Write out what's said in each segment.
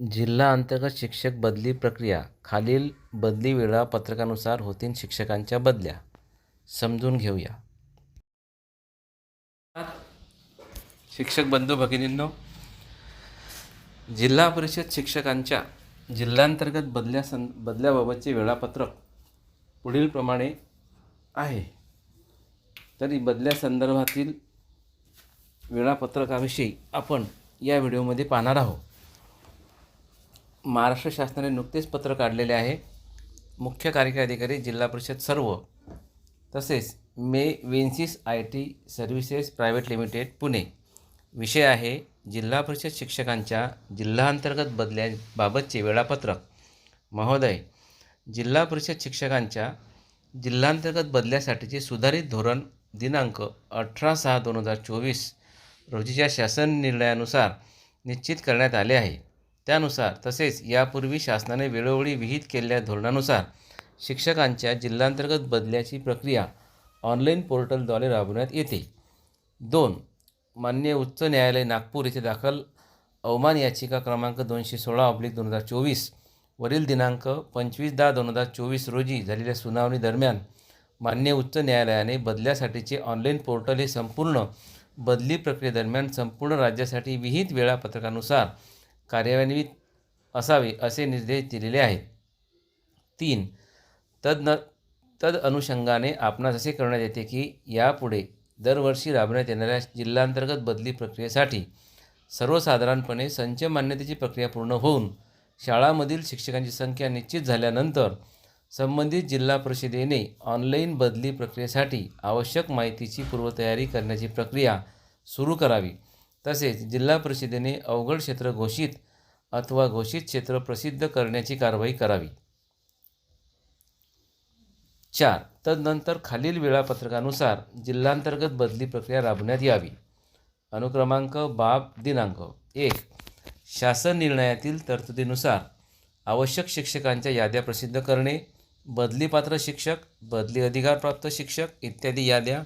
जिल्हा अंतर्गत शिक्षक बदली प्रक्रिया. खालील बदली वेळापत्रकानुसार होतील शिक्षकांच्या बदल्या. समजून घेऊया. शिक्षक बंधू भगिनींनो जिल्हा परिषद शिक्षकांच्या जिल्हांतर्गत बदल्या सं बदल्याबाबतचे वेळापत्रक पुढीलप्रमाणे आहे. तरी बदल्या संदर्भातील वेळापत्रकाविषयी आपण या व्हिडिओमध्ये पाहणार आहोत. महाराष्ट्र शासनाने नुकतेच पत्र काढलेले आहे. मुख्य कार्यकारी अधिकारी जिल्हा परिषद सर्व तसेच मे Vinsys I T services private limited Pune. विषय आहे जिल्हा परिषद शिक्षकांच्या जिल्हांतर्गत बदल्याबाबतचे वेळापत्रक. महोदय जिल्हा परिषद शिक्षकांच्या जिल्हांतर्गत बदल्यासाठीचे सुधारित धोरण दिनांक अठरा सहा दोन हजार चोवीस रोजीच्या शासन निर्णयानुसार निश्चित करण्यात आले आहे. त्यानुसार तसेच यापूर्वी शासनाने वेळोवेळी विहित केलेल्या धोरणानुसार शिक्षकांच्या जिल्हांतर्गत बदल्याची प्रक्रिया ऑनलाईन पोर्टलद्वारे राबवण्यात येते. दोन मान्य उच्च न्यायालय नागपूर येथे दाखल अवमान याचिका क्रमांक दोनशे सोळा ऑब्लिक दोन हजार चोवीस वरील दिनांक पंचवीस दहा दोन हजार चोवीस रोजी झालेल्या सुनावणीदरम्यान मान्य उच्च न्यायालयाने बदल्यासाठीचे ऑनलाईन पोर्टल हे संपूर्ण बदली प्रक्रियेदरम्यान संपूर्ण राज्यासाठी विहित वेळापत्रकानुसार कार्यान्वित असावे असे निर्देश दिलेले आहेत. तीन तद न तद अनुषंगाने आपणास असे करण्यात येते की यापुढे दरवर्षी राबवण्यात येणाऱ्या जिल्हांतर्गत बदली प्रक्रियेसाठी सर्वसाधारणपणे संच मान्यतेची प्रक्रिया पूर्ण होऊन शाळांमधील शिक्षकांची संख्या निश्चित झाल्यानंतर संबंधित जिल्हा परिषदेने ऑनलाईन बदली प्रक्रियेसाठी आवश्यक माहितीची पूर्वतयारी करण्याची प्रक्रिया सुरू करावी. तसेच जिल्हा परिषदेने अवघड क्षेत्र घोषित अथवा घोषित क्षेत्र प्रसिद्ध करण्याची कारवाई करावी. चार. तदनंतर खालील वेळापत्रकानुसार जिल्हांतर्गत बदली प्रक्रिया राबवण्यात यावी. अनुक्रमांक बाब दिनांक एक. शासन निर्णयातील तरतुदीनुसार आवश्यक शिक्षकांच्या याद्या प्रसिद्ध करणे बदलीपात्र शिक्षक बदली अधिकारप्राप्त शिक्षक इत्यादी याद्या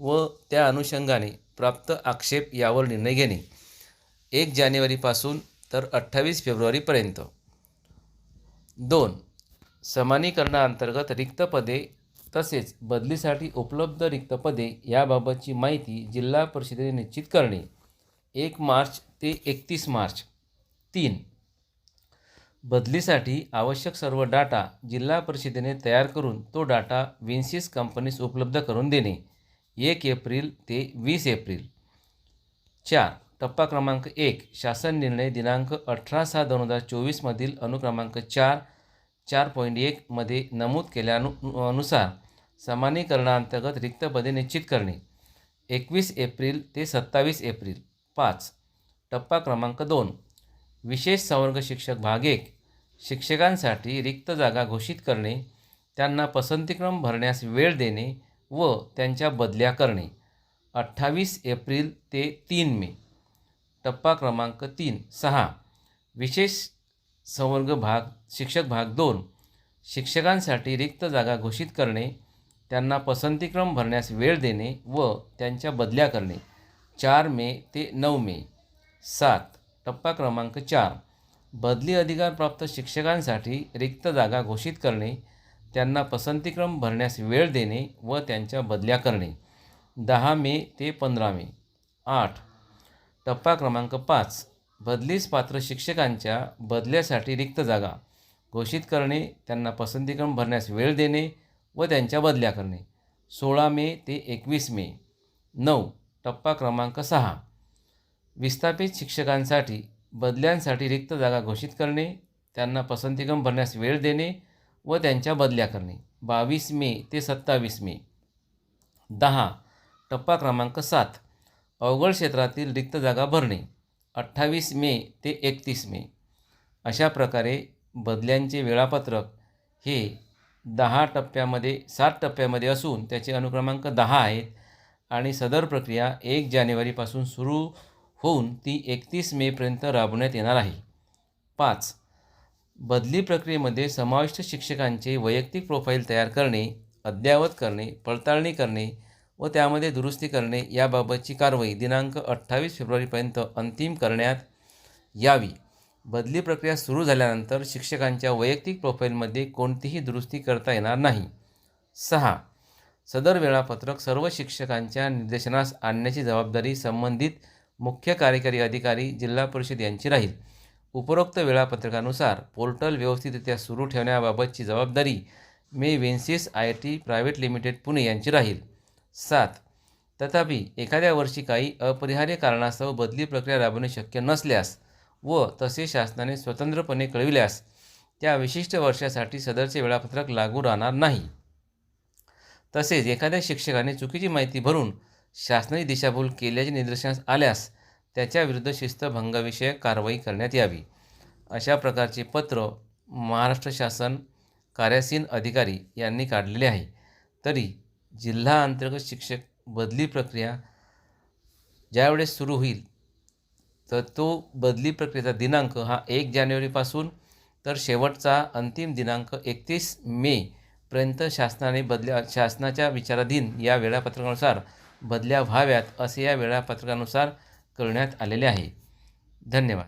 व त्या अनुषंगाने प्राप्त आक्षेप यावर निर्णय घेणे. एक जानेवारीपासून तर अठ्ठावीस फेब्रुवारीपर्यंत. दोन समानीकरणाअंतर्गत रिक्त पदे तसेच बदलीसाठी उपलब्ध रिक्त पदे याबाबतची माहिती जिल्हा परिषदेने निश्चित करणे. एक मार्च ते एकतीस मार्च. तीन बदलीसाठी आवश्यक सर्व डाटा जिल्हा परिषदेने तयार करून तो डाटा विन्सिस कंपनीस उपलब्ध करून देणे. एक एप्रिल ते वीस एप्रिल. चार टप्पा क्रमांक एक शासन निर्णय दिनांक अठरा सहा दोन हजार चोवीसमधील अनुक्रमांक चार चार पॉईंट एकमध्ये नमूद केल्यानु अनुसार समानीकरणाअंतर्गत रिक्त पदे निश्चित करणे. एकवीस एप्रिल ते सत्तावीस एप्रिल. पाच टप्पा क्रमांक दोन विशेष संवर्ग शिक्षक भाग एक शिक्षकांसाठी रिक्त जागा घोषित करणे त्यांना पसंतीक्रम भरण्यास वेळ देणे व त्यांच्या बदल्या करणे. अठ्ठावीस एप्रिल ते तीन मे. टप्पा क्रमांक तीन सहा. विशेष संवर्ग भाग शिक्षक भाग दोन. शिक्षकांसाठी रिक्त जागा घोषित करणे. त्यांना पसंतीक्रम भरण्यास वेळ देणे व त्यांच्या बदल्या करणे. चार मे ते नऊ मे. सात. टप्पा क्रमांक चार. बदली अधिकारप्राप्त शिक्षकांसाठी रिक्त जागा घोषित करणे. त्यांना पसंतीक्रम भरण्यास वेळ देणे व त्यांच्या बदल्या करणे. दहा मे ते पंधरा मे. आठ. टप्पा क्रमांक पाच. बदलीस पात्र शिक्षकांच्या बदल्यासाठी रिक्त जागा. घोषित करणे त्यांना पसंतीक्रम भरण्यास वेळ देणे व त्यांच्या बदल्या करणे. सोळा मे ते एकवीस मे. नऊ. टप्पा क्रमांक सहा. विस्थापित शिक्षकांसाठी बदल्यांसाठी रिक्त जागा घोषित करणे त्यांना पसंतीक्रम भरण्यास वेळ देणे व त्यांच्या बदल्या करणे. बावीस मे ते सत्तावीस मे. दहा टप्पा क्रमांक सात. अवघड क्षेत्रातील रिक्त जागा भरणे. अठ्ठावीस मे ते एकतीस मे. अशा प्रकारे बदल्यांचे वेळापत्रक हे दहा टप्प्यामध्ये सात टप्प्यामध्ये असून त्याचे अनुक्रमांक दहा आहेत आणि सदर प्रक्रिया एक जानेवारीपासून सुरू होऊन ती एकतीस मेपर्यंत राबवण्यात येणार आहे. पाच बदली प्रक्रियेमध्ये समाविष्ट शिक्षकांचे वैयक्तिक प्रोफाईल तयार करणे अद्ययावत करणे पडताळणी करणे व त्यामध्ये दुरुस्ती करणे याबाबतची कारवाई दिनांक अठ्ठावीस फेब्रुवारीपर्यंत अंतिम करण्यात यावी. बदली प्रक्रिया सुरू झाल्यानंतर शिक्षकांच्या वैयक्तिक प्रोफाईलमध्ये कोणतीही दुरुस्ती करता येणार नाही. सहा. सदर वेळापत्रक सर्व शिक्षकांच्या निर्देशनास आणण्याची जबाबदारी संबंधित मुख्य कार्यकारी अधिकारी जिल्हा परिषद यांची राहील. उपरोक्त वेळापत्रकानुसार पोर्टल व्यवस्थितरित्या सुरू ठेवण्याबाबतची जबाबदारी मे Vinsys I T private limited Pune यांची राहील. सात. तथापि एखाद्या वर्षी काही अपरिहार्य कारणास्तव बदली प्रक्रिया राबवणे शक्य नसल्यास व तसे शासनाने स्वतंत्रपणे कळविल्यास त्या विशिष्ट वर्षासाठी सदरचे वेळापत्रक लागू राहणार नाही. तसेच एखाद्या शिक्षकाने चुकीची माहिती भरून शासनाची दिशाभूल केल्याचे निदर्शनास आल्यास त्याच्याविरुद्ध शिस्तभंगाविषयक कारवाई करण्यात यावी. अशा प्रकारचे पत्र महाराष्ट्र शासन कार्यासीन अधिकारी यांनी काढलेले आहे. तरी जिल्हा अंतर्गत शिक्षक बदली प्रक्रिया ज्यावेळेस सुरू होईल तर तो बदली प्रक्रियेचा दिनांक हा एक जानेवारीपासून तर शेवटचा अंतिम दिनांक एकतीस मे पर्यंत शासनाने बदल्या शासनाच्या विचाराधीन या वेळापत्रकानुसार बदल्या व्हाव्यात असे या वेळापत्रकानुसार करण्यात आलेले आहे. धन्यवाद.